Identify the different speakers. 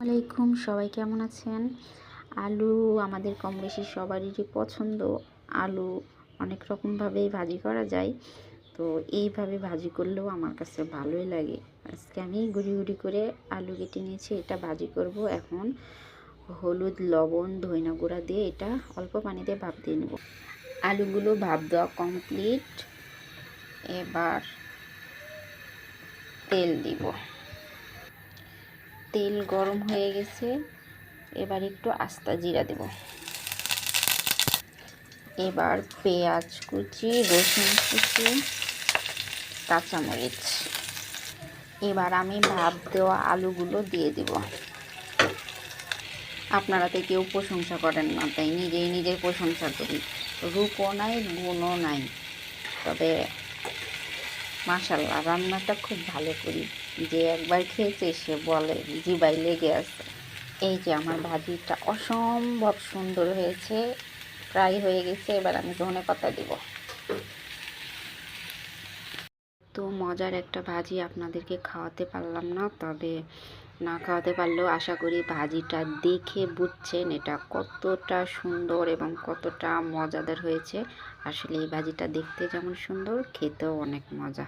Speaker 1: আলাইকুম, সবাই কেমন আছেন? আলু আমাদের কম বেশি সবারই পছন্দ। আলু অনেক রকমভাবেই ভাজি করা যায়। তো এইভাবে ভাজি করলেও আমার কাছে ভালোই লাগে। আজকে আমি গুড়ি গুড়ি করে আলু কেটে নিয়েছি, এটা ভাজি করব এখন। হলুদ, লবণ, ধইনা গুঁড়া দিয়ে এটা অল্প পানিতে ভাপ দিয়ে নেব। আলুগুলো ভাপ দেওয়া কমপ্লিট এবার তেল দিব। তেল গরম হয়ে গেছে। এবার একটু আস্তা জিরা দেব। এবার পেঁয়াজ কুচি, রসুন কুচি, কাঁচামরিচ। এবার আমি ভাপ দেওয়া আলুগুলো দিয়ে দেব। আপনারা তো কেউ প্রশংসা করেন না, তাই নিজেই নিজের প্রশংসা করি। রূপও নাই, গুণও নাই। তবে মাশাল্লাহ রান্নাটা খুব ভালো করি। যে একবার খেয়েছে, সে বলে জিবাই লেগে আছে। এই যে আমার ভাজিটা অসম্ভব সুন্দর হয়েছে প্রায় হয়ে গেছে, এবার আমি ধনে পাতা দিব। তো মজার একটা ভাজি আপনাদেরকে খাওয়াতে পারলাম না, তবে না খাওয়াতে পারলেও আশা করি ভাজিটা দেখে বুঝছেন এটা কতটা সুন্দর এবং কতটা মজাদার হয়েছে। আসলে এই ভাজিটা দেখতে যেমন সুন্দর, খেতেও অনেক মজা।